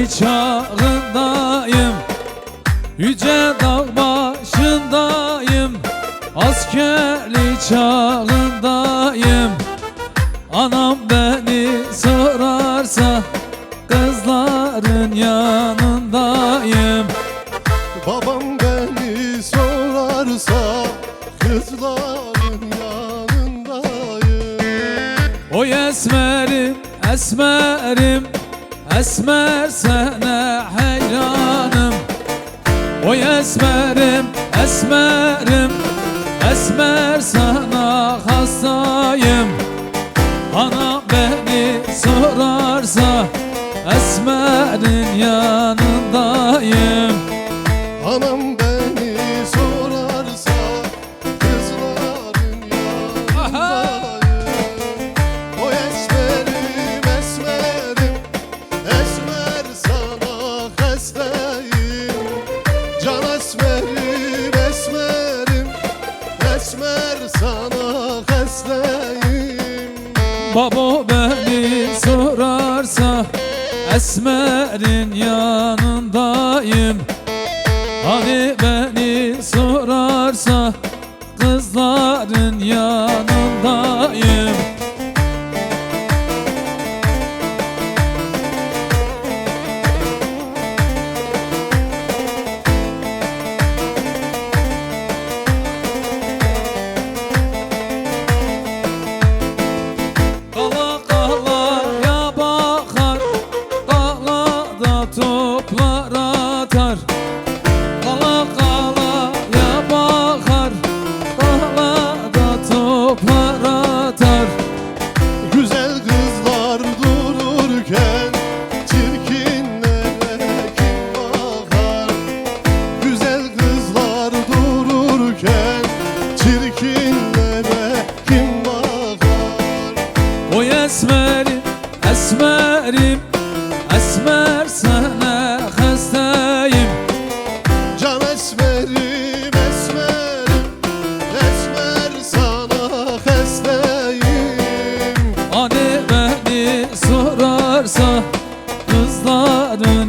Askerlik çağındayım. Yüce dağ başındayım. Askerlik çağındayım. Anam beni sorarsa Kızların yanındayım. Babam beni sorarsa Kızların yanındayım. Oy esmerim, esmerim Esmer sana hayranım Oy esmerim, esmerim. Esmer sana hastayım. Ana beni sorarsa Esmer'in yanındayım Esmer'in yanındayım. Hani beni Kızların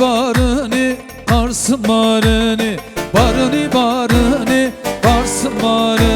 Barını varsın barını Barını barını varsın barını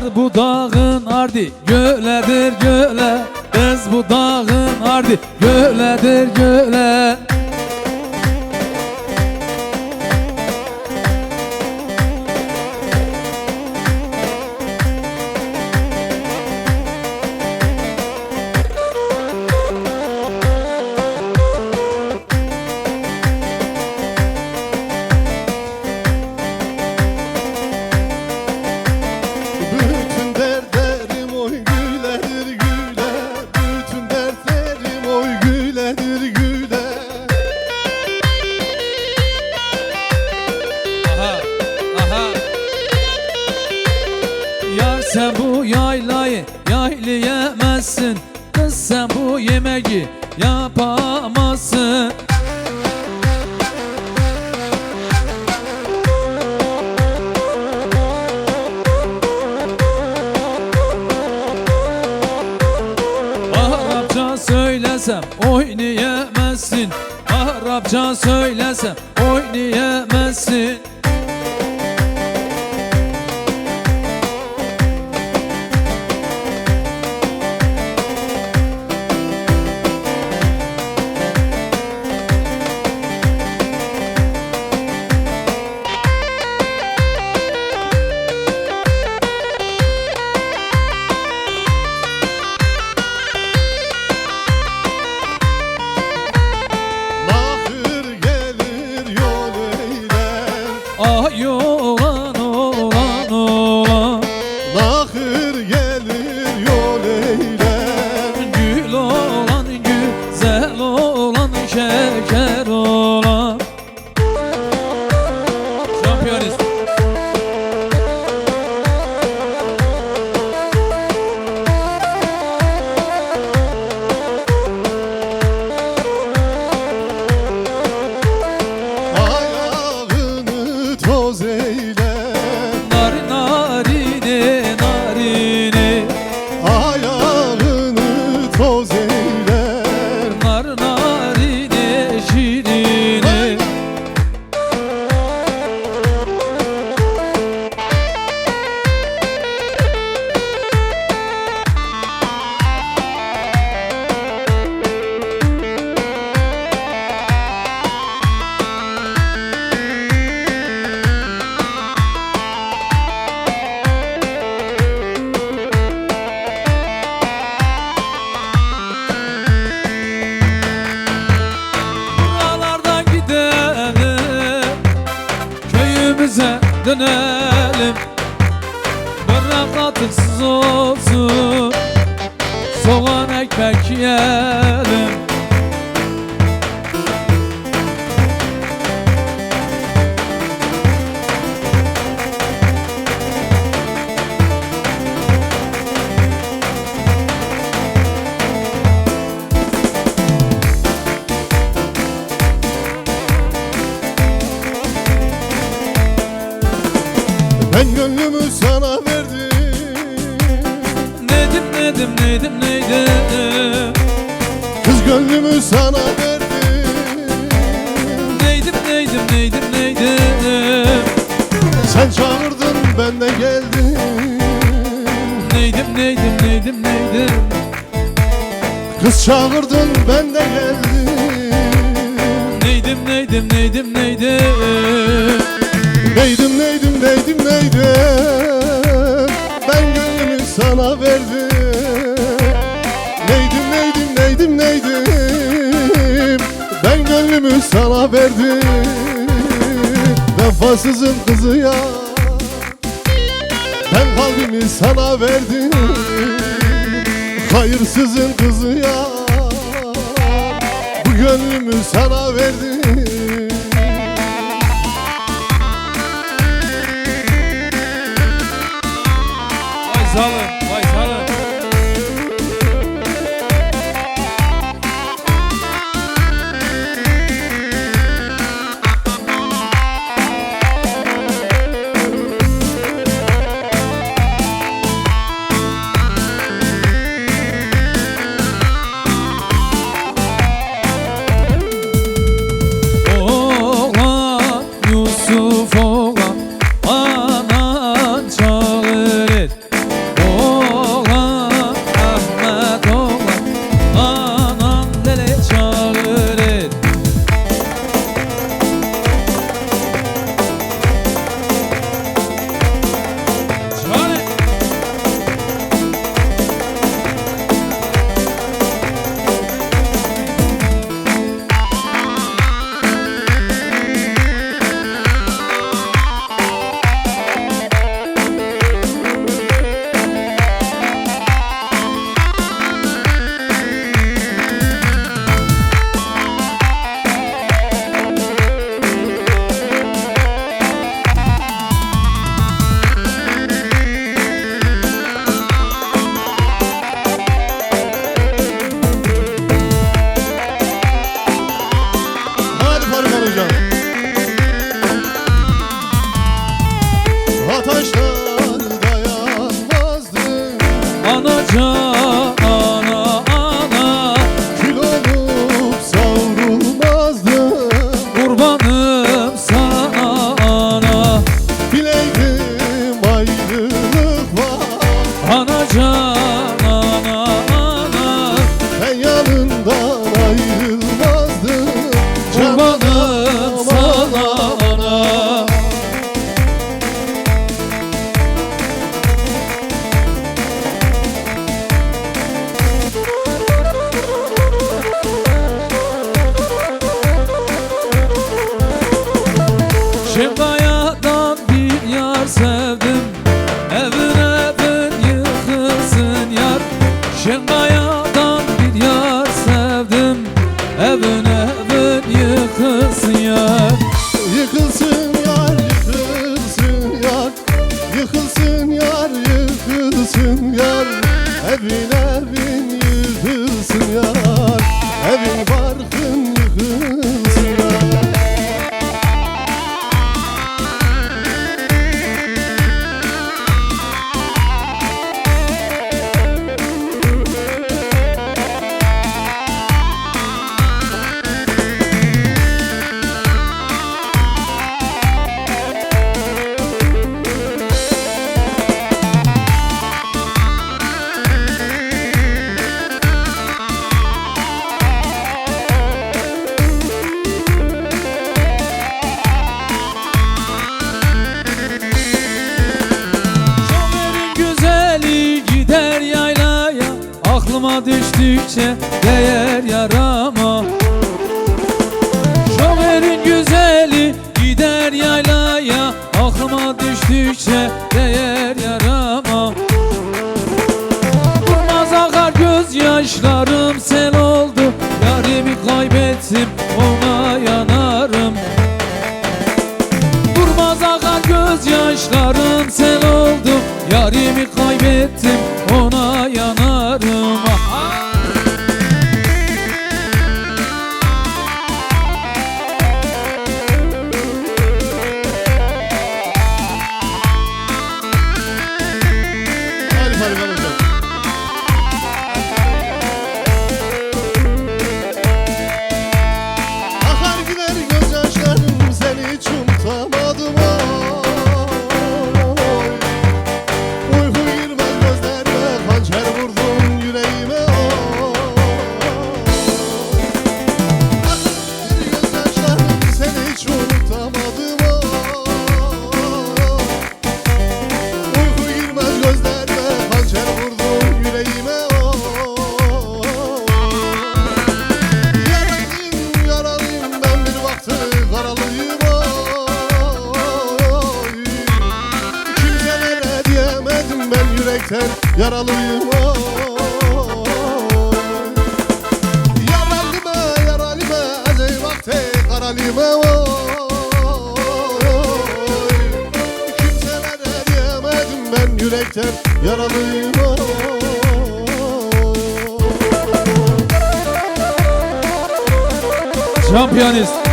Yar bu dağın ardi göledir göle. Kız bu dağın ardi göledir göle yaşa Neydim neydim neydim neydim? Kız çağırdın ben de geldim. Neydim neydim neydim neydim? Neydim neydim neydim neydim? Ben gönlümü sana verdim. Neydim neydim neydim neydim? Ben gönlümü sana verdim. Vefasızın kızı ya kalbimi sana verdim. Hayırsızın kızı ya. Bu gönlümü sana verdim heaven halime vay. Kimselere diyemedim ben yürekten yaralıyım vay. Champions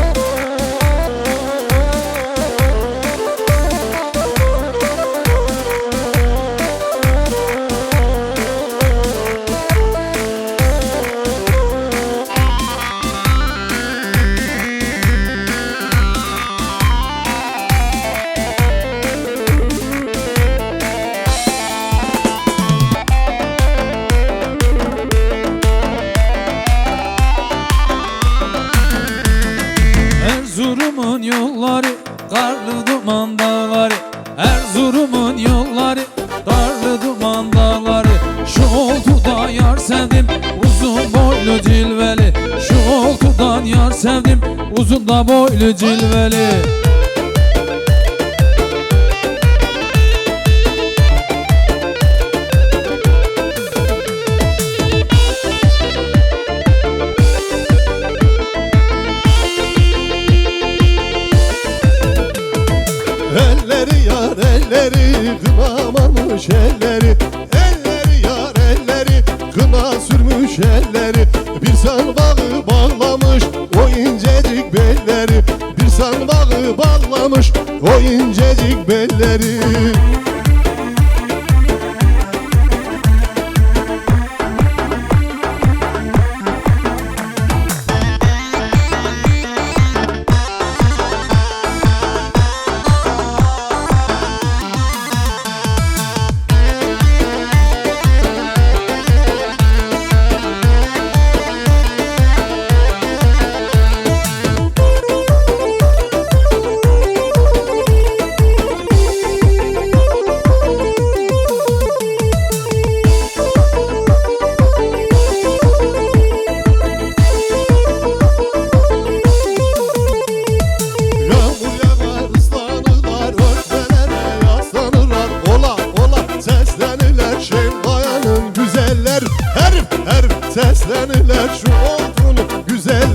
elleri kınamamış elleri Elleri yar elleri kına sürmüş elleri. Bir sarmağı bağlamış o incecik belleri. Bir sarmağı bağlamış o incecik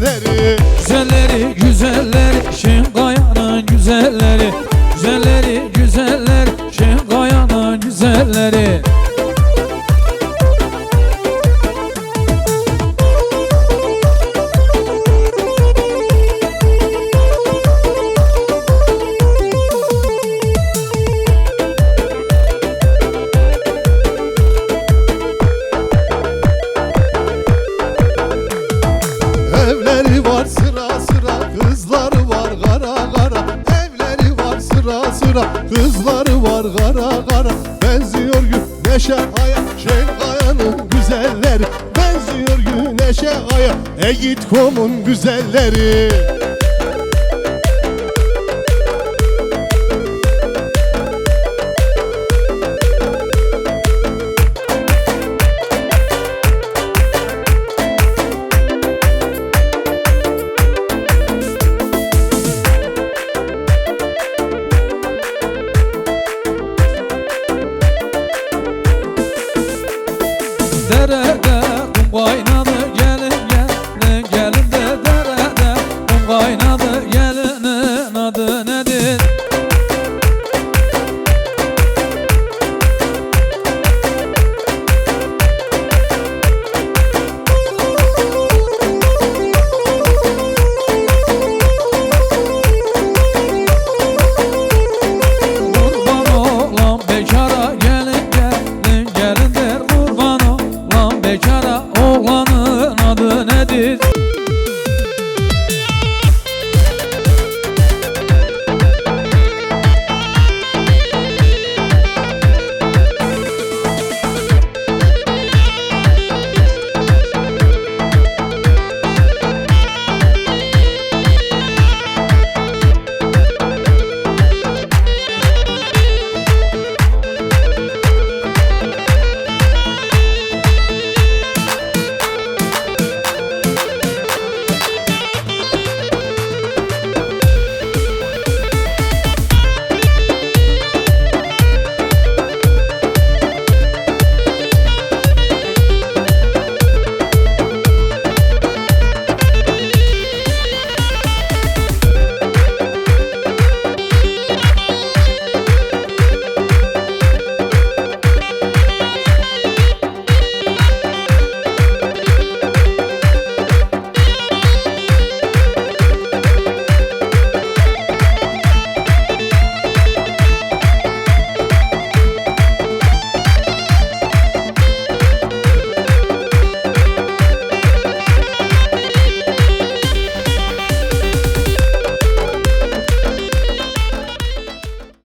güzelleri. Güzelleri güzelleri güzelleri Güzelleri kızları var kara kara. Benziyor güneşe aya Şengayanın güzelleri. Benziyor güneşe aya Eğitkom'un güzelleri